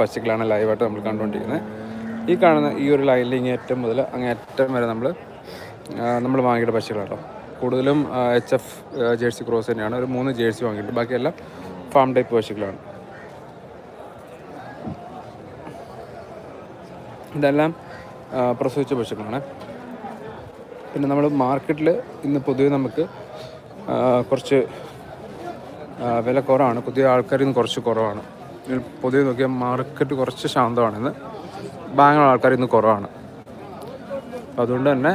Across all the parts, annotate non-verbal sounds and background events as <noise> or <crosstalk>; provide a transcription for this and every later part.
പശുക്കളാണ് ലൈവായിട്ട് നമ്മൾ കണ്ടുകൊണ്ടിരിക്കുന്നത് ഈ കാണുന്ന ഈ ഒരു ലൈനിൽ ഇങ്ങനെ ഏറ്റവും മുതൽ അങ്ങേറ്റം വരെ നമ്മൾ നമ്മൾ വാങ്ങിയിട്ട് പശുക്കളാട്ടോ. കൂടുതലും എച്ച് എഫ് ജേഴ്സി ക്രോസ് തന്നെയാണ്. ഒരു മൂന്ന് ജേഴ്സി വാങ്ങിയിട്ടുണ്ട്. ബാക്കിയെല്ലാം ഫാം ടൈപ്പ് പശുക്കളാണ്. ഇതെല്ലാം പ്രസവിച്ച പശുക്കളാണ്. പിന്നെ നമ്മൾ മാർക്കറ്റിൽ ഇന്ന് പൊതുവെ നമുക്ക് കുറച്ച് വില കുറവാണ്. പുതിയ ആൾക്കാരിൽ നിന്ന് കുറച്ച് കുറവാണ്. പൊതുവെ നോക്കിയാൽ മാർക്കറ്റ് കുറച്ച് ശാന്തമാണെന്ന് ബാങ്കുള്ള ആൾക്കാർ ഇന്ന് കുറവാണ്. അതുകൊണ്ട് തന്നെ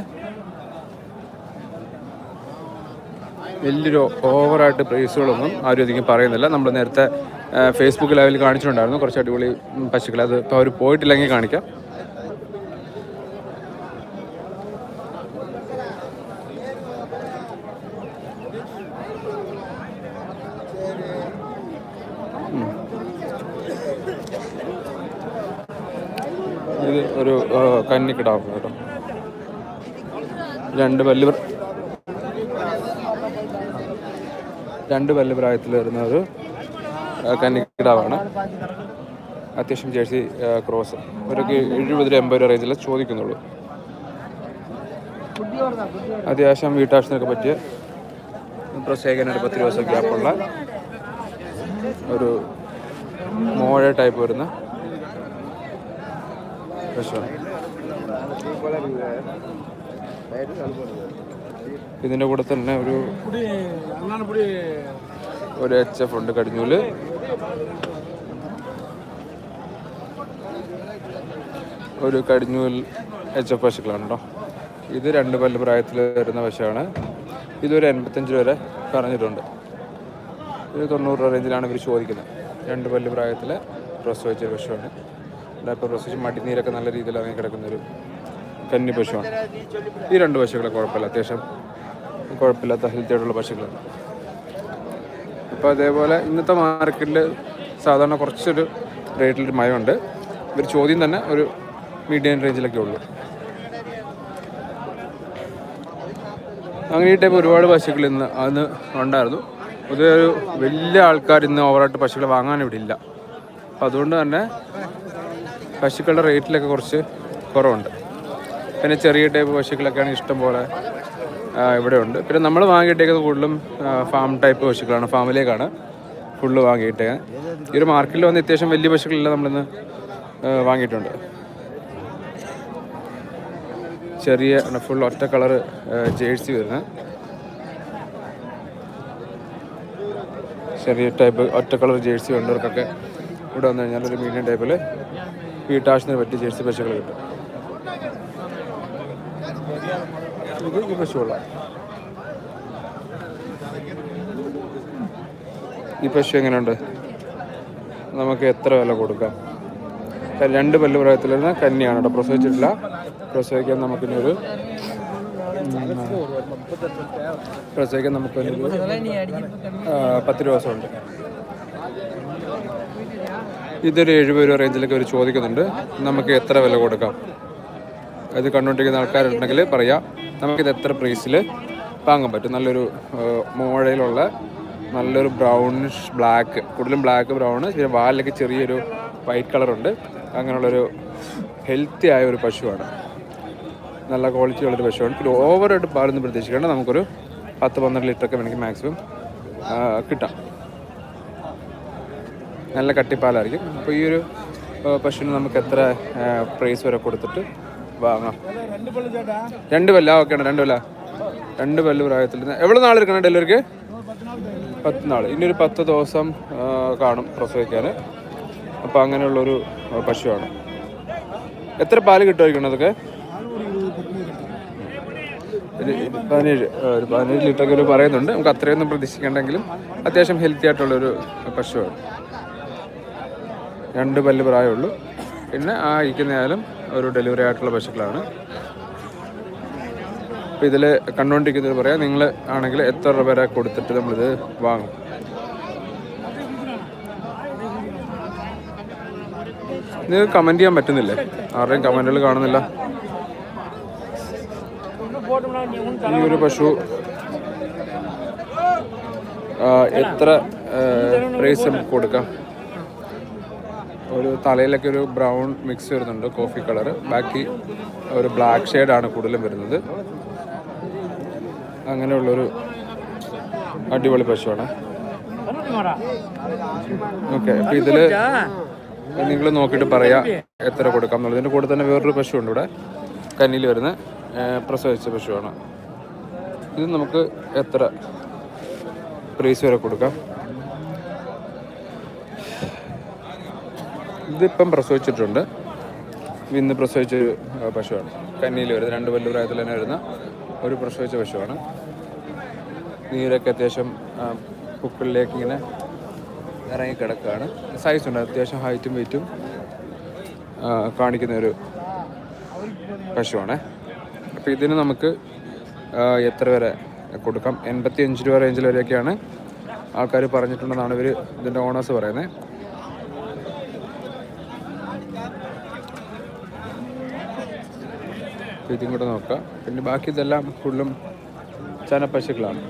വലിയൊരു ഓവറായിട്ട് പ്രൈസുകളൊന്നും ആരും അധികം പറയുന്നില്ല. നമ്മൾ നേരത്തെ ഫേസ്ബുക്ക് ലൈവിൽ കാണിച്ചിട്ടുണ്ടായിരുന്നു. കുറച്ച് അടിപൊളി പശുക്കൾ അത് ഇപ്പോൾ അവർ പോയിട്ടില്ലെങ്കിൽ കാണിക്കാം ഇത് ഒരു ആ, കന്നിക്കിടാവ് കേട്ടോ രണ്ട് പല്ല് രണ്ട് പല്ല് പ്രായത്തിൽ വരുന്ന ഒരു കന്നിക്കിടാവാണ്. അത്യാവശ്യം ജേഴ്സി ക്രോസ്. ഒരു എഴുപത് രൂപ എൺപത് രൂപ റേഞ്ചിൽ ചോദിക്കുന്നുള്ളൂ. അത്യാവശ്യം വീട്ടാവശ്യത്തിനൊക്കെ പറ്റിയ ഒരു പത്ത് ദിവസം ഗ്യാപ്പുള്ള ഒരു മോഴ ടൈപ്പ് വരുന്ന പശുവാണ് ഇതിന്റെ കൂടെ തന്നെ ഒരു ഒരു എച്ച് എഫ് ഉണ്ട് കടിഞ്ഞൂൽ. ഒരു കടിഞ്ഞൂൽ എച്ച് എഫ് പശുക്കളാണ് ഇത് രണ്ട് പല്ല് പ്രായത്തിൽ വരുന്ന പശുവാണ്. ഇതൊരു എൺപത്തഞ്ച് വരെ പറഞ്ഞിട്ടുണ്ട്. ഇത് തൊണ്ണൂറ് രൂപ റേഞ്ചിലാണ് ഇവർ ചോദിക്കുന്നത്. രണ്ട് പല്ല് പ്രായത്തിൽ പ്രസവിച്ച ഒരു പശുവാണ്. ഇവിടെ ഇപ്പോൾ പ്രസവിച്ച് മടിനീരൊക്കെ നല്ല രീതിയിൽ ഇറങ്ങി കിടക്കുന്നൊരു കന്നി പശുവാണ് ഈ രണ്ട് പശുക്കളെ കുഴപ്പമില്ല അത്യാവശ്യം കുഴപ്പമില്ലാത്ത ഹെൽത്തി ആയിട്ടുള്ള പശുക്കളാണ്. അപ്പോൾ അതേപോലെ ഇന്നത്തെ മാർക്കറ്റിൽ സാധാരണ കുറച്ചൊരു റേറ്റിലൊരു മയമുണ്ട് ഇവർ ചോദ്യം തന്നെ ഒരു മീഡിയം റേഞ്ചിലൊക്കെ ഉള്ളൂ. അങ്ങനെ ഈ ടൈപ്പ് ഒരുപാട് പശുക്കൾ ഇന്ന് അന്ന് ഉണ്ടായിരുന്നു. പൊതുവെ ഒരു വലിയ ആൾക്കാർ ഇന്ന് ഓവറായിട്ട് പശുക്കളെ വാങ്ങാൻ ഇവിടെ ഇല്ല. അപ്പം അതുകൊണ്ട് തന്നെ പശുക്കളുടെ റേറ്റിലൊക്കെ കുറച്ച് കുറവുണ്ട്. പിന്നെ ചെറിയ ടൈപ്പ് പശുക്കളൊക്കെയാണ് ഇഷ്ടം പോലെ ഇവിടെ ഉണ്ട്. പിന്നെ നമ്മൾ വാങ്ങിയിട്ടേക്കുന്നത് കൂടുതലും ഫാം ടൈപ്പ് പശുക്കളാണ്. ഫാമിലേക്കാണ് ഫുള്ള് വാങ്ങിയിട്ടേ ഈ ഒരു മാർക്കറ്റിൽ വന്ന് അത്യാവശ്യം വലിയ പശുക്കളെല്ലാം നമ്മളിന്ന് വാങ്ങിയിട്ടുണ്ട്. ചെറിയ ഫുൾ ഒറ്റ കളർ ജേഴ്സി വരുന്നത്. ചെറിയ ടൈപ്പ് ഒറ്റ കളർ ജേഴ്സി ഉള്ളവർക്കൊക്കെ ഇവിടെ വന്നു കഴിഞ്ഞാൽ ഒരു മീഡിയം ടൈപ്പിൽ വീട്ടാവശ്യത്തിന് പറ്റിയ ജേഴ്സി പശുക്കൾ കിട്ടും. ഇത് ഈ പശുവെള്ള ഈ പശു എങ്ങനെയുണ്ട്? നമുക്ക് എത്ര വില കൊടുക്കാം? രണ്ട് പല്ല് പ്രായത്തിൽ വരുന്ന കന്നിയാണ് കേട്ടോ. പ്രസവിച്ചിട്ടില്ല. പ്രസവിക്കാൻ നമുക്കിനൊരു പ്രസവിക്കാൻ നമുക്ക് പത്ത് ദിവസമുണ്ട്. ഇതൊരു എഴുപത് രൂപ റേഞ്ചിലൊക്കെ അവർ ചോദിക്കുന്നുണ്ട്. നമുക്ക് എത്ര വില കൊടുക്കാം? ഇത് കണ്ടുകൊണ്ടിരിക്കുന്ന ആൾക്കാരുണ്ടെങ്കിൽ പറയാം നമുക്കിത് എത്ര പ്രൈസിൽ വാങ്ങാൻ പറ്റും? നല്ലൊരു മോഴയിലുള്ള നല്ലൊരു ബ്രൗണിഷ് ബ്ലാക്ക് കൂടുതലും ബ്ലാക്ക് ബ്രൗൺ പിന്നെ വാലിലൊക്കെ ചെറിയൊരു വൈറ്റ് കളറുണ്ട് അങ്ങനെയുള്ളൊരു ഹെൽത്തി ആയ ഒരു പശുവാണ്. നല്ല ക്വാളിറ്റി ഉള്ളൊരു പശുവാണ്. പിന്നെ ഓവറായിട്ട് പാലൊന്നും പ്രതീക്ഷിക്കേണ്ട. നമുക്കൊരു പത്ത് പന്ത്രണ്ട് ലിറ്ററൊക്കെ വേണമെങ്കിൽ മാക്സിമം കിട്ടാം. നല്ല കട്ടിപ്പാലായിരിക്കും. അപ്പോൾ ഈ ഒരു പശുവിന് നമുക്ക് എത്ര പ്രൈസ് വരെ കൊടുത്തിട്ട് വാങ്ങാം. രണ്ട് പല്ല ഓക്കെ ആണ് രണ്ട് പല്ല. രണ്ട് പല്ല് പ്രായത്തിൽ എവിടെ നാൾ എടുക്കണം ഡെലിവറിക്ക് പത്ത് നാൾ ഇനി ഒരു പത്ത് ദിവസം കാണും പ്രസവിക്കാൻ അപ്പോൾ അങ്ങനെയുള്ളൊരു പശുവാണ്. എത്ര പാൽ കിട്ടുമായിരിക്കണം അതൊക്കെ? പതിനേഴ് ഒരു പതിനേഴ് ലിറ്ററൊക്കെ കിലോ പറയുന്നുണ്ട്. നമുക്ക് അത്രയൊന്നും പ്രതീക്ഷിക്കേണ്ടെങ്കിലും അത്യാവശ്യം ഹെൽത്തി ആയിട്ടുള്ളൊരു പശുവാണ്. രണ്ട് പല്ല് പ്രായമുള്ളൂ. പിന്നെ ആ ഇരിക്കുന്നയാലും ഒരു ഡെലിവറി ആയിട്ടുള്ള പശുക്കളാണ്. അപ്പോൾ ഇതിൽ കണ്ടുകൊണ്ടിരിക്കുന്നത് പറയാം നിങ്ങൾ ആണെങ്കിൽ എത്ര രൂപ വരെ കൊടുത്തിട്ട് നമ്മളിത് വാങ്ങും? ഇത് കമന്റ് ചെയ്യാൻ പറ്റുന്നില്ലേ? ആരുടെയും കമന്റുകൾ കാണുന്നില്ല. ഈ ഒരു പശു എത്ര പ്രൈസ് നമുക്ക് കൊടുക്കാം? ഒരു തലയിലൊക്കെ ഒരു ബ്രൗൺ മിക്സ് വരുന്നുണ്ട് കോഫി കളർ ബാക്കി ഒരു ബ്ലാക്ക് ഷെയ്ഡാണ് കൂടുതലും വരുന്നത്. അങ്ങനെയുള്ളൊരു അടിപൊളി പശുവാണ്. ഓക്കെ അപ്പം ഇതിൽ നിങ്ങൾ നോക്കിയിട്ട് പറയാം എത്ര കൊടുക്കാം എന്നുള്ളത്. ഇതിന്റെ കൂടെ തന്നെ വേറൊരു പശു ഉണ്ട് ഇവിടെ. കന്നിയിൽ വരുന്ന പ്രസവിച്ച പശുവാണ്. ഇത് നമുക്ക് എത്ര പ്രൈസ് വരെ കൊടുക്കാം? ഇതിപ്പം പ്രസവിച്ചിട്ടുണ്ട്. ഇന്ന് പ്രസവിച്ച ഒരു പശുവാണ്. കന്നിയിൽ വരുന്നത് രണ്ട് പല്ല് പ്രായത്തിൽ തന്നെ വരുന്ന ഒരു പ്രസവിച്ച പശുവാണ്. നീരൊക്കെ അത്യാവശ്യം പുക്കിളിലേക്ക് ഇങ്ങനെ ഇറങ്ങി കിടക്കുകയാണ് സൈസ് ഉണ്ട്. അത്യാവശ്യം ഹൈറ്റും വെയിറ്റും കാണിക്കുന്ന ഒരു പശുവാണ്. അപ്പോൾ ഇതിന് നമുക്ക് എത്ര വരെ കൊടുക്കാം? എൺപത്തി അഞ്ച് രൂപ റേഞ്ചിൽ വരെയൊക്കെയാണ് ആൾക്കാർ പറഞ്ഞിട്ടുണ്ടെന്നാണ് ഇവർ ഇതിന്റെ ഓണേഴ്സ് പറയുന്നത്. അപ്പോൾ ഇതും കൂടെ നോക്കാം. പിന്നെ ബാക്കി ഇതെല്ലാം ഫുള്ളും ചനപ്പശുക്കളാണ്.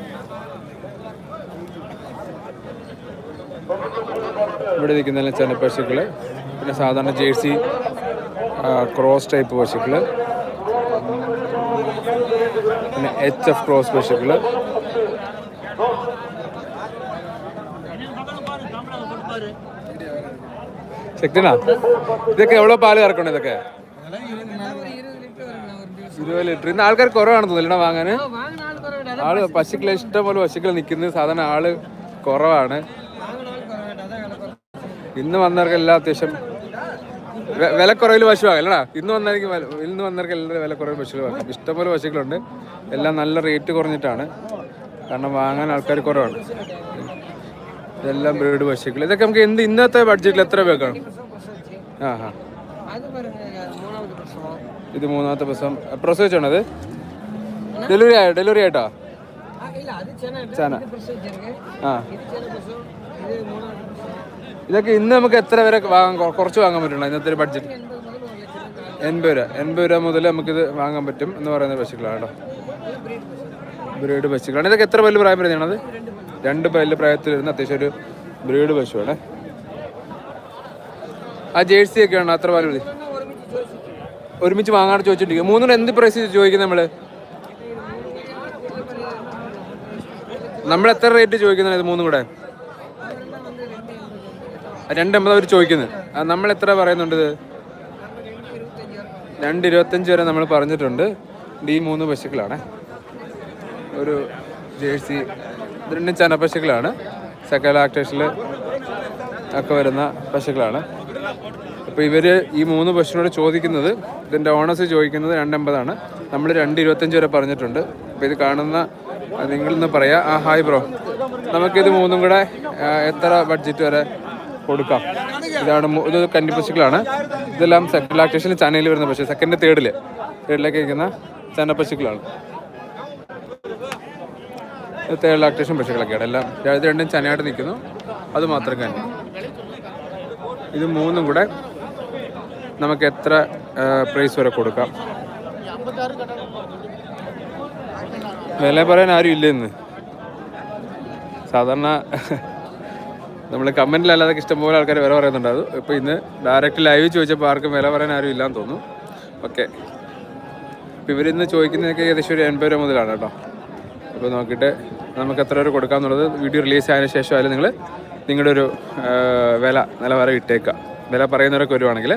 ഇവിടെ നിൽക്കുന്നതെല്ലാം ചനപ്പശുക്കൾ പിന്നെ സാധാരണ ജേഴ്സി ക്രോസ് ടൈപ്പ് പശുക്കൾ പിന്നെ എച്ച് എഫ് ക്രോസ് പശുക്കൾ ശക്തിനാ ഇതൊക്കെ എവിടെ പാൽ കറക്കണം ഇതൊക്കെ? ഇരുപത് ലിറ്റർ ഇന്ന് ആൾക്കാർ കുറവാണെന്ന് തോന്നുന്നു വാങ്ങാൻ ആൾ പശുക്കളെ ഇഷ്ടം പോലെ പശുക്കൾ നിൽക്കുന്നത് സാധാരണ ആൾ കുറവാണ്. ഇന്ന് വന്നവർക്കെല്ലാം അത്യാവശ്യം വില വിലക്കുറവിൽ പശു വാങ്ങല്ലടാ ഇന്ന് വന്നായിരിക്കും ഇന്ന് വന്നവർക്ക് വില വിലക്കുറവിൽ പശുക്കൾ വാങ്ങാം. ഇഷ്ടംപോലെ പശുക്കളുണ്ട്. എല്ലാം നല്ല റേറ്റ് കുറഞ്ഞിട്ടാണ്. കാരണം വാങ്ങാൻ ആൾക്കാർ കുറവാണ്. ഇതെല്ലാം ബ്രീഡ് പശുക്കൾ ഇതൊക്കെ നമുക്ക് എന്ത് ഇന്നത്തെ ബഡ്ജറ്റിൽ എത്ര പേക്കാണ് ആ ആ ഇത് മൂന്നാമത്തെ ബസ്സം പ്രസവിച്ചാണോ അത് ഡെലിവറി ആയോ? ഡെലിവറി ആയിട്ടോ? ചന ആ. ഇതൊക്കെ ഇന്ന് നമുക്ക് എത്ര വരെ വാങ്ങാൻ കുറച്ച് വാങ്ങാൻ പറ്റുള്ളൂ ഇന്നത്തെ ഒരു ബഡ്ജറ്റ് എൺപത് രൂപ. എൺപത് രൂപ മുതൽ നമുക്കിത് വാങ്ങാൻ പറ്റും എന്ന് പറയുന്ന പശുക്കളാണ് കേട്ടോ. ബ്രീഡ് പശുക്കളാണ്. ഇതൊക്കെ എത്ര പല്ല് പ്രായം വരുന്നതാണത്? രണ്ട് പല്ല് പ്രായത്തിൽ വരുന്ന അത്യാവശ്യം ഒരു ബ്രീഡ് പശുവാണ്. ആ ജേഴ്സി ഒക്കെയാണ് അത്ര പാൽ മതി ഒരുമിച്ച് വാങ്ങാൻ ചോദിച്ചിട്ടുണ്ട്. മൂന്നിന് എന്ത് പ്രൈസ് ചോദിക്കുന്നത് നമ്മൾ? നമ്മൾ എത്ര റേറ്റ് ചോദിക്കുന്നത് മൂന്നും കൂടെ? രണ്ടെമ്പത് അവർ ചോദിക്കുന്നത്. നമ്മൾ എത്ര പറയുന്നുണ്ട് രണ്ട് ഇരുപത്തഞ്ച് വരെ നമ്മൾ പറഞ്ഞിട്ടുണ്ട്. ഈ മൂന്ന് പശുക്കളാണ്. ഒരു ജേഴ്സി രണ്ട് ചന പശുക്കളാണ്. സെക്കൻഡ് ആക്ടേഷനിൽ ഒക്കെ വരുന്ന പശുക്കളാണ്. അപ്പോൾ ഇവർ ഈ മൂന്ന് പശുവിനോട് ചോദിക്കുന്നത് ഇതിന്റെ ഓണേഴ്സ് ചോദിക്കുന്നത് രണ്ടമ്പതാണ്. നമ്മൾ രണ്ട് ഇരുപത്തഞ്ച് വരെ പറഞ്ഞിട്ടുണ്ട്. അപ്പോൾ ഇത് കാണുന്ന നിങ്ങളിന്ന് പറയാം. ആ ഹായ് ബ്രോ. നമുക്കിത് മൂന്നും കൂടെ എത്ര ബഡ്ജറ്റ് വരെ കൊടുക്കാം? ഇതാണ് ഇത് കന്നി പശുക്കളാണ്. ഇതെല്ലാം സെക്കൻഡ് ലാക്ടേഷനിൽ ചനയിൽ വരുന്ന പശു. സെക്കൻഡ് തേർഡിൽ തേർഡിലേക്ക് ഇരിക്കുന്ന ചന പശുക്കളാണ്. തേർഡ് ലാക്ടേഷൻ പശുക്കളൊക്കെയാണ്. എല്ലാം രണ്ടും ചനയായിട്ട് നിൽക്കുന്നു. അത് മാത്രം കന്നി ഇത് മൂന്നും കൂടെ നമുക്ക് എത്ര പ്രൈസ് വരെ കൊടുക്കാം? വില പറയാൻ ആരും ഇല്ല ഇന്ന്. സാധാരണ <laughs> നമ്മൾ കമന്റിൽ അല്ലാതെ ഇഷ്ടം പോലെ ആൾക്കാർ വില പറയുന്നുണ്ടാവും ഇപ്പോൾ ഇന്ന് ഡയറക്റ്റ് ലൈവ് ചോദിച്ചപ്പോൾ ആർക്കും വില പറയാൻ ആരും ഇല്ലാന്ന് തോന്നുന്നു. ഓക്കെ അപ്പോൾ ഇവരിന്ന് ചോദിക്കുന്നതൊക്കെ ഏകദേശം ഒരു എൺപത് രൂപ മുതലാണ് കേട്ടോ. അപ്പോൾ നോക്കിയിട്ട് നമുക്ക് എത്ര വരെ കൊടുക്കാമെന്നുള്ളത് വീഡിയോ റിലീസ് ആയതിന് ശേഷം ആയാലും നിങ്ങൾ നിങ്ങളുടെ ഒരു വില നിലവാരം ഇട്ടേക്കുക. വില പറയുന്നവരൊക്കെ വരുവാണെങ്കിൽ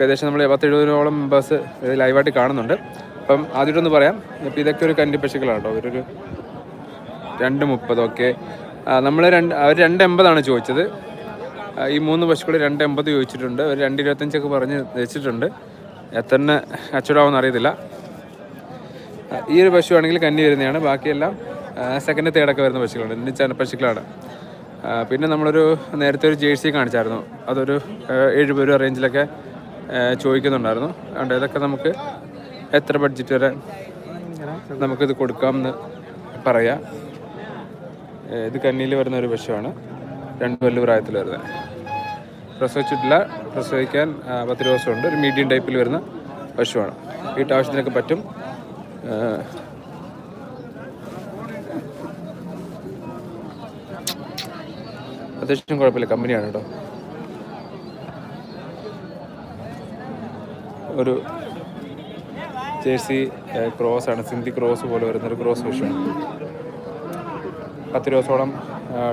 ഏകദേശം നമ്മൾ പത്തെഴുപതിനോളം എഴുപതിനോളം ഇത് ലൈവായിട്ട് കാണുന്നുണ്ട്. അപ്പം ആദ്യമായിട്ടൊന്ന് പറയാം. ഇപ്പോൾ ഇതൊക്കെ ഒരു കന്നി പശുക്കളാണ് കേട്ടോ ഒരു രണ്ട് മുപ്പത് ഓക്കെ. നമ്മൾ രണ്ട് അവർ രണ്ട് എൺപതാണ് ചോദിച്ചത്. ഈ മൂന്ന് പശുക്കൾ രണ്ട് എൺപത് ചോദിച്ചിട്ടുണ്ട്. ഒരു രണ്ട് ഇരുപത്തഞ്ചൊക്കെ പറഞ്ഞ് വെച്ചിട്ടുണ്ട്. എത്ര കച്ചവടമാവെന്ന് അറിയത്തില്ല. ഈ ഒരു പശു ആണെങ്കിൽ കന്നി വരുന്നതാണ്. ബാക്കിയെല്ലാം സെക്കൻഡ് തേർഡൊക്കെ വരുന്ന പശുക്കളാണ്. ചന പശുക്കളാണ്. പിന്നെ നമ്മളൊരു നേരത്തെ ഒരു ജേഴ്സി കാണിച്ചായിരുന്നു. അതൊരു എഴുപത് രൂപ റേഞ്ചിലൊക്കെ ചോദിക്കുന്നുണ്ടായിരുന്നു. അതുകൊണ്ട് ഇതൊക്കെ നമുക്ക് എത്ര ബഡ്ജറ്റ് വരെ നമുക്കിത് കൊടുക്കാമെന്ന് പറയാം. ഇത് കന്നിയിൽ വരുന്ന ഒരു പശുവാണ്. രണ്ട് വല്ല പ്രായത്തിൽ വരുന്നത്. പ്രസവിച്ചിട്ടില്ല. പ്രസവിക്കാൻ പത്ത് ദിവസമുണ്ട്. ഒരു മീഡിയം ടൈപ്പിൽ വരുന്ന പശുവാണ്. വീട്ടാവശ്യത്തിനൊക്കെ പറ്റും. അത്യാവശ്യം കുഴപ്പമില്ല. കമ്പനിയാണ് കേട്ടോ. ഒരു ജേഴ്സി ക്രോസ് ആണ്. സിന്ധി ക്രോസ് പോലെ വരുന്നൊരു ക്രോസ് ഫിഷാണ് പത്ത് ദിവസത്തോളം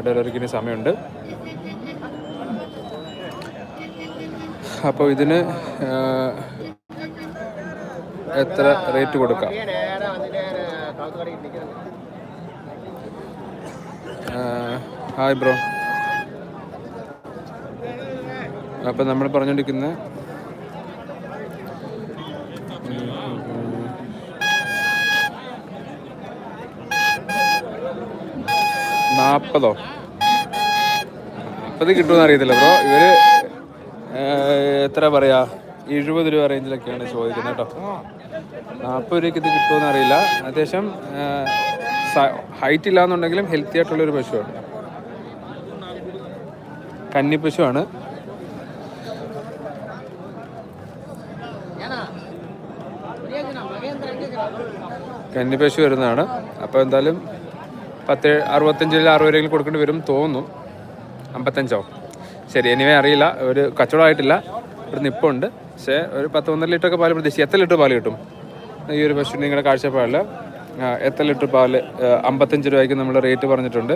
ഡെലിവറിക്ക് സമയമുണ്ട്. അപ്പോൾ ഇതിന് എത്ര റേറ്റ് കൊടുക്കാം? Hi bro. അപ്പം നമ്മൾ പറഞ്ഞുകൊണ്ടിരിക്കുന്ന നാൽപ്പതോ നാൽപ്പത് കിട്ടുമെന്ന് അറിയത്തില്ല ബ്രോ. ഇവർ എത്ര പറയാ? എഴുപത് രൂപ റേഞ്ചിലൊക്കെയാണ് ചോദിക്കുന്നത് കേട്ടോ. നാൽപ്പത് രൂപയ്ക്ക് ഇത് കിട്ടുമെന്ന് അറിയില്ല. അത്യാവശ്യം ഹൈറ്റ് ഇല്ലാന്നുണ്ടെങ്കിലും ഹെൽത്തി ആയിട്ടുള്ളൊരു പശുവാണ്. കന്നി പശുവാണ്. കന്നി പശു വരുന്നതാണ്. അപ്പോൾ എന്തായാലും പത്ത് അറുപത്തഞ്ചിൽ അറുപത് രൂപയിൽ കൊടുക്കേണ്ടി വരും തോന്നുന്നു. അമ്പത്തഞ്ചോ. ശരി എനിവേ അറിയില്ല. ഒരു കച്ചവടമായിട്ടില്ല ഒരു നിപ്പുണ്ട്. പക്ഷേ ഒരു പത്ത് പന്ത്രണ്ട് ലിറ്റർ ഒക്കെ പാൽ പ്രതീക്ഷിച്ച്. എത്ര ലിറ്റർ പാൽ കിട്ടും? ഈ ഒരു പശു നിങ്ങളുടെ കാഴ്ചപ്പാടിൽ എത്ര ലിറ്റർ പാൽ അമ്പത്തഞ്ച് രൂപയ്ക്ക് നമ്മൾ റേറ്റ് പറഞ്ഞിട്ടുണ്ട്.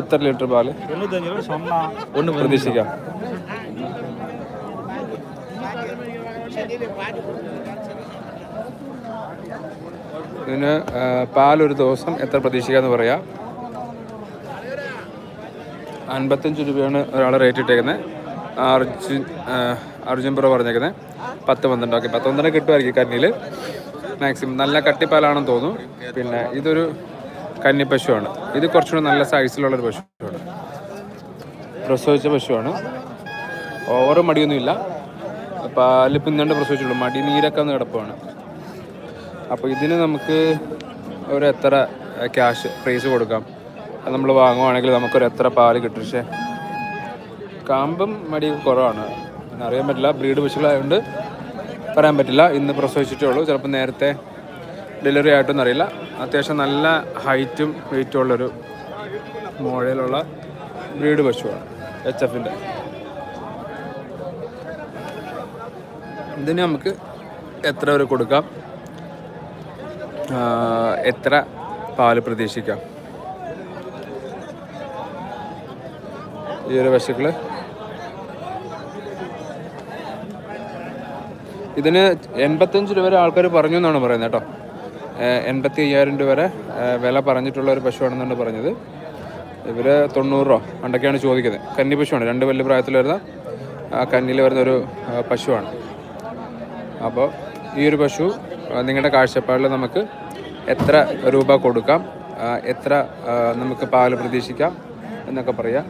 എത്ര ലിറ്റർ പാൽ? ഒന്ന് പ്രതീക്ഷിക്കാം. ഇതിന് പാലൊരു ദിവസം എത്ര പ്രതീക്ഷിക്കാന്ന് പറയാം? അൻപത്തഞ്ച് രൂപയാണ് ഒരാൾ റേറ്റ് ഇട്ടേക്കുന്നത് അർജുൻ അർജുൻ പുറ പറഞ്ഞേക്കുന്നത് പത്ത് പന്ത്രണ്ട് ഓക്കെ പത്ത് പന്ത്രണ്ട് കിട്ടുമായിരിക്കും കന്നിയിൽ മാക്സിമം നല്ല കട്ടിപ്പാലാണെന്ന് തോന്നുന്നു. പിന്നെ ഇതൊരു കന്നി പശുവാണ്. ഇത് കുറച്ചുകൂടി നല്ല സൈസിലുള്ളൊരു പശുവാണ്. പ്രസവിച്ച പശുവാണ്. ഓവർ മടിയൊന്നുമില്ല. പാൽ പിന്നണ്ട് പ്രസവിച്ചുള്ളൂ. മടി നീരൊക്കെ ഒന്ന് കിടപ്പുവാണ്. അപ്പോൾ ഇതിന് നമുക്ക് ഒരു എത്ര ക്യാഷ് പ്രൈസ് കൊടുക്കാം? നമ്മൾ വാങ്ങുവാണെങ്കിൽ നമുക്കൊരു എത്ര പാൽ കിട്ടും? പക്ഷേ കാമ്പും മടി കുറവാണ്. അറിയാൻ പറ്റില്ല. ബ്രീഡ് പശുക്കളായതുകൊണ്ട് പറയാൻ പറ്റില്ല. ഇന്ന് പ്രസവിച്ചിട്ടേ ഉള്ളൂ. ചിലപ്പോൾ നേരത്തെ ഡെലിവറി ആയിട്ടൊന്നും അറിയില്ല. അത്യാവശ്യം നല്ല ഹൈറ്റും വെയിറ്റും ഉള്ളൊരു മോഴയിലുള്ള ബ്രീഡ് പശുവാണ് എച്ച് എഫിന്റെ ഇതിന് നമുക്ക് എത്ര വരെ കൊടുക്കാം? എത്ര പാൽ പ്രതീക്ഷിക്കാം? ഈ ഒരു പശുക്കൾ ഇതിന് എൺപത്തഞ്ച് രൂപ വരെ ആൾക്കാർ പറഞ്ഞു എന്നാണ് പറയുന്നത് കേട്ടോ. എൺപത്തി അയ്യായിരം രൂപ വരെ വില പറഞ്ഞിട്ടുള്ള ഒരു പശുവാണെന്നാണ് പറഞ്ഞത്. ഇവർ തൊണ്ണൂറ് രൂപ പണ്ടൊക്കെയാണ് ചോദിക്കുന്നത്. കന്നി പശുവാണ് രണ്ട് വലിയ പ്രായത്തിൽ വരുന്ന കന്നിയിൽ വരുന്ന ഒരു പശുവാണ്. അപ്പോൾ ഈ ഒരു പശു നിങ്ങളുടെ കാഴ്ചപ്പാടിൽ നമുക്ക് എത്ര രൂപ കൊടുക്കാം? എത്ര നമുക്ക് പാൽ പ്രതീക്ഷിക്കാം എന്നൊക്കെ പറയാം.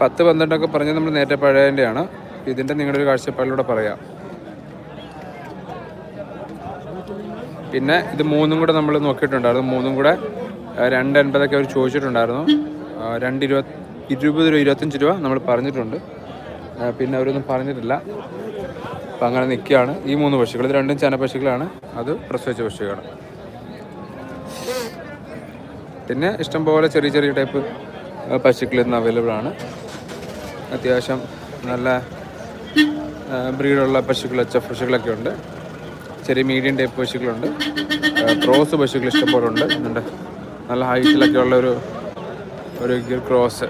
പത്ത് പന്ത്രണ്ടൊക്കെ പറഞ്ഞ് നമ്മൾ നേരത്തെ പഴയതിന്റെയാണ്. ഇതിന്റെ നിങ്ങളുടെ ഒരു കാഴ്ചപ്പാടിലൂടെ പറയാം. പിന്നെ ഇത് മൂന്നും കൂടെ നമ്മൾ നോക്കിയിട്ടുണ്ടായിരുന്നു. മൂന്നും കൂടെ രണ്ട് എൺപതൊക്കെ അവർ ചോദിച്ചിട്ടുണ്ടായിരുന്നു. രണ്ട് ഇരുപത് ഇരുപത് രൂപ ഇരുപത്തഞ്ച് രൂപ നമ്മൾ പറഞ്ഞിട്ടുണ്ട്. പിന്നെ അവരൊന്നും പറഞ്ഞിട്ടില്ല. അപ്പം അങ്ങനെ നിൽക്കുകയാണ്. ഈ മൂന്ന് പക്ഷികൾ ഇത് രണ്ടും ചന പക്ഷികളാണ് അത് പ്രസവിച്ച പക്ഷികളാണ്. പിന്നെ ഇഷ്ടംപോലെ ചെറിയ ചെറിയ ടൈപ്പ് പശുക്കൾ ഇന്ന് അവൈലബിൾ ആണ്. അത്യാവശ്യം നല്ല ബ്രീഡുള്ള പശുക്കൾ എച്ച് പശുക്കളൊക്കെ ഉണ്ട്. ചെറിയ മീഡിയം ടൈപ്പ് പശുക്കളുണ്ട് ക്രോസ് പശുക്കൾ ഇഷ്ടംപോലെ ഉണ്ട്. നല്ല ഹൈറ്റിലൊക്കെ ഉള്ള ഒരു ഒരു ക്രോസ്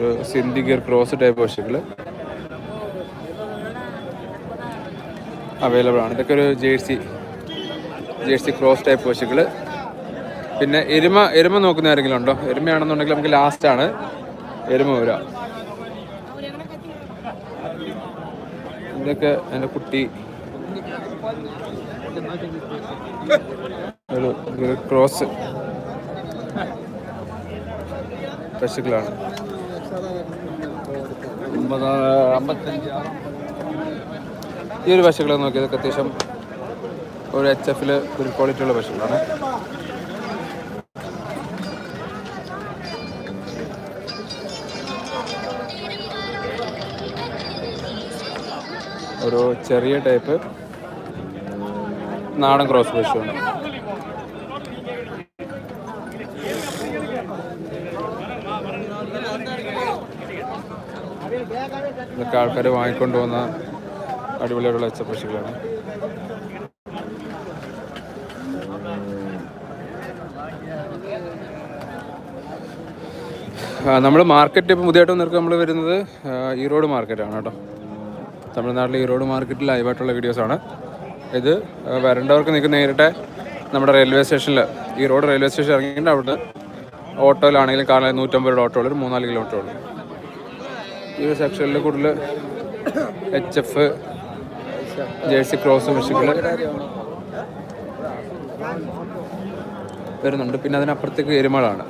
ഒരു സിന്ധി ഗിയർ ക്രോസ് ടൈപ്പ് പശുക്കൾ അവൈലബിൾ ആണ്. ഇതൊക്കെ ഒരു ജേഴ്സി ജേഴ്സി ക്രോസ് ടൈപ്പ് പശുക്കൾ പിന്നെ എരുമ എരുമ നോക്കുന്ന ആരെങ്കിലും ഉണ്ടോ? എരുമയാണെന്നുണ്ടെങ്കിൽ നമുക്ക് ലാസ്റ്റ് ആണ്. എരുമ വരിക ഇതൊക്കെ എന്റെ കുട്ടി. ഒരു ക്രോസ് പശുക്കളാണ് ഈ ഒരു പശുക്കളെ നോക്കിയത് അത്യാവശ്യം ഒരു എച്ച് എഫിൽ ഒരു ക്വാളിറ്റി ഉള്ള പശുക്കളാണ്. ഒരു ചെറിയ ടൈപ്പ് നാടൻ ക്രോസ് പശുവാണ്. ഇതൊക്കെ ആൾക്കാർ വാങ്ങിക്കൊണ്ട് പോകുന്ന അടിപൊളിയായിട്ടുള്ള എച്ച പശുക്കളാണ് നമ്മൾ മാർക്കറ്റ് ഇപ്പോൾ പുതിയതായിട്ട് വന്നിട്ട് നമ്മൾ വരുന്നത് ഈറോഡ് മാർക്കറ്റാണ് കേട്ടോ. തമിഴ്നാട്ടിലെ ഈറോഡ് മാർക്കറ്റിൽ ലൈവായിട്ടുള്ള വീഡിയോസാണ് ഇത് വരേണ്ടവർക്ക് നിങ്ങൾക്ക് നേരിട്ട് നമ്മുടെ റെയിൽവേ സ്റ്റേഷനിൽ ഈറോഡ് റെയിൽവേ സ്റ്റേഷൻ ഇറങ്ങിയിട്ട് അവിടെ ഓട്ടോയിലാണെങ്കിലും കാറിൽ നൂറ്റമ്പത് രൂപ ഓട്ടോ ഒരു മൂന്നാൽ കിലോമീറ്റർ ഉള്ളൂ. ഈ സെക്ഷനിൽ കൂടുതൽ എച്ച് എഫ് ജേഴ്സി ക്രോസ് മെഷീനുകൾ വരുന്നുണ്ട്. പിന്നെ അതിനപ്പുറത്തേക്ക് എരുമകളാണ്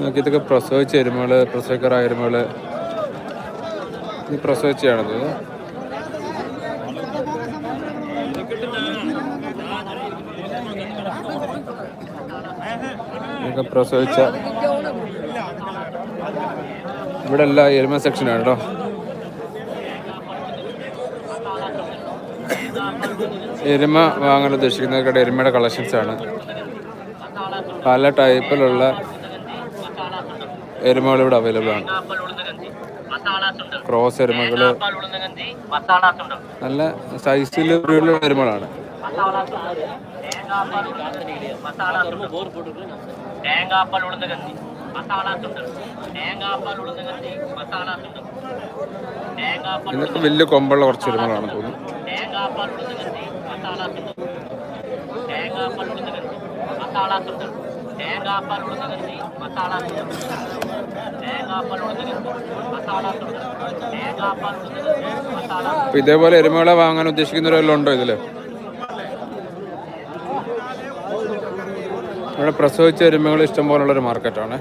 നോക്കി ഇതൊക്കെ പ്രസവിച്ച എരുമകൾ പ്രസവിക്കാറായ എരുമകൾ. ഇത് പ്രസവിച്ചാണത് ഇതൊക്കെ പ്രസവിച്ച ഇവിടെ എല്ലാ എരുമ സെക്ഷനാണ് കേട്ടോ എരുമ വാങ്ങാൻ ഉദ്ദേശിക്കുന്നവർക്കിടെ എരുമയുടെ കളക്ഷൻസ് ആണ്. പല ടൈപ്പിലുള്ള എരുമകൾ ഇവിടെ അവൈലബിൾ ആണ്. ക്രോസ് എരുമകൾ നല്ല സൈസിൽ എരുമകളാണ്. തേങ്ങാപ്പാൽ ഉളുന്ന കത്തി. മസാല തുണ്ട് തേങ്ങാപ്പാൽ ഉളുന്ന കത്തി മസാല തുണ്ട് തേങ്ങാപ്പാൽ ഇതൊക്കെ വലിയ കൊമ്പുള്ള കുറച്ച് വരുമ്പോഴാണ് തോന്നുന്നു. തേങ്ങാപ്പാൽ ഉളുന്ന ഗന്ധി മസാല തുണ്ട് തേങ്ങാപ്പാൽ ഉളുന്ന ഗന്ധി മസാല തുണ്ട് തേങ്ങാപ്പാൽ ഉളുന്ന ഗന്ധി മസാല തുണ്ട് തേങ്ങാപ്പാൽ ഉളുന്ന ഗന്ധി മസാല തേങ്ങാപ്പാൽ ഉളുന്ന ഗന്ധി മസാല ഇതേപോലെ എരുമകളെ വാങ്ങാൻ ഉദ്ദേശിക്കുന്നവരെല്ലാം ഉണ്ടോ ഇതിൽ? ഇവിടെ പ്രസവിച്ച എരുമകൾ ഇഷ്ടം പോലുള്ളൊരു മാർക്കറ്റാണ്.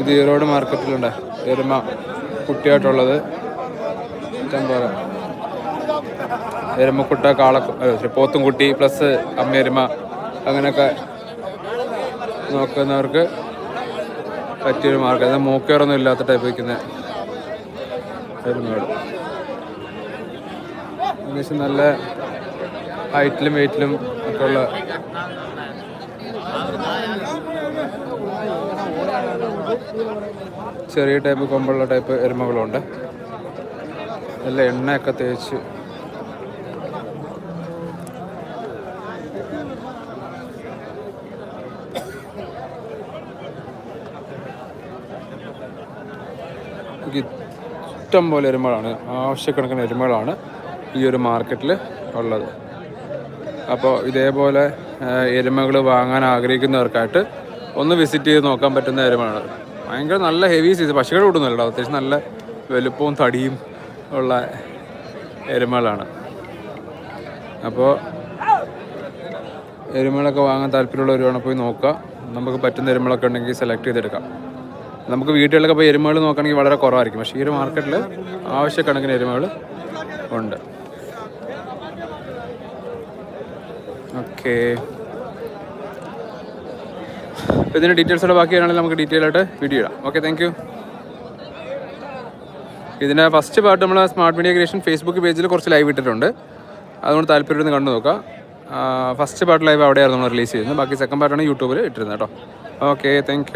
ഇത് ഈറോഡ് മാർക്കറ്റിലുണ്ട്. എരുമ കുട്ടിയായിട്ടുള്ളത്. ഇഷ്ടം പോലെ. എരുമക്കുട്ട കാള പോത്തും കുട്ടി പ്ലസ് അമ്മ എരുമ അങ്ങനെയൊക്കെ നോക്കുന്നവർക്ക് പറ്റിയൊരു മാർക്കറ്റ്. അത് മൂക്കേറൊന്നും ഇല്ലാത്ത ടൈപ്പ് വയ്ക്കുന്ന എരുമകൾ ഏകദേശം നല്ല ഹൈറ്റിലും വെയിറ്റിലും ഒക്കെ ഉള്ള ചെറിയ ടൈപ്പ് കൊമ്പുള്ള ടൈപ്പ് എരുമകളുണ്ട്. നല്ല എണ്ണയൊക്കെ തേച്ച് ഇഷ്ടം പോലെ എരുമകളാണ്. ആവശ്യക്കണക്കിന് എരുമകളാണ് ഈ ഒരു മാർക്കറ്റിൽ ഉള്ളത്. അപ്പോൾ ഇതേപോലെ എരുമകൾ വാങ്ങാൻ ആഗ്രഹിക്കുന്നവർക്കായിട്ട് ഒന്ന് വിസിറ്റ് ചെയ്ത് നോക്കാൻ പറ്റുന്ന എരുമയാണ് ഭയങ്കര നല്ല ഹെവി സൈസ് പശുക്കൾ കൂട്ടുന്നില്ല അത്യാവശ്യം നല്ല വലുപ്പവും തടിയും ഉള്ള എരുമകളാണ്. അപ്പോൾ എരുമകളൊക്കെ വാങ്ങാൻ താല്പര്യമുള്ളവരാണ് പോയി നോക്കുക. നമുക്ക് പറ്റുന്ന എരുമകളൊക്കെ ഉണ്ടെങ്കിൽ സെലക്ട് ചെയ്തെടുക്കാം. നമുക്ക് വീട്ടുകളിലൊക്കെ പോയി എരുമകൾ നോക്കുകയാണെങ്കിൽ വളരെ കുറവായിരിക്കും. പക്ഷേ ഈ ഒരു മാർക്കറ്റിൽ ആവശ്യക്കണക്കിന് എരുമകൾ ഉണ്ട്. ഓക്കെ. അപ്പോൾ ഇതിന്റെ ഡീറ്റെയിൽസോടെ ബാക്കിയാണെങ്കിൽ നമുക്ക് ഡീറ്റെയിൽ ആയിട്ട് വീഡിയോ ഇടാം. ഓക്കെ താങ്ക് യു ഇതിന്റെ ഫസ്റ്റ് പാർട്ട് നമ്മൾ സ്മാർട്ട് മീഡിയ ക്രിയേഷൻ ഫേസ്ബുക്ക് പേജിൽ കുറച്ച് ലൈവ് ഇട്ടിട്ടുണ്ട്. അതുകൊണ്ട് താല്പര്യം കണ്ടു നോക്കാം. ഫസ്റ്റ് പാർട്ട് ലൈവ് അവിടെയായിരുന്നു നമ്മൾ റിലീസ് ചെയ്യുന്നത് ബാക്കി സെക്കൻഡ് പാർട്ടാണ് യൂട്യൂബിൽ ഇട്ടിരുന്നത് കേട്ടോ. Okay thank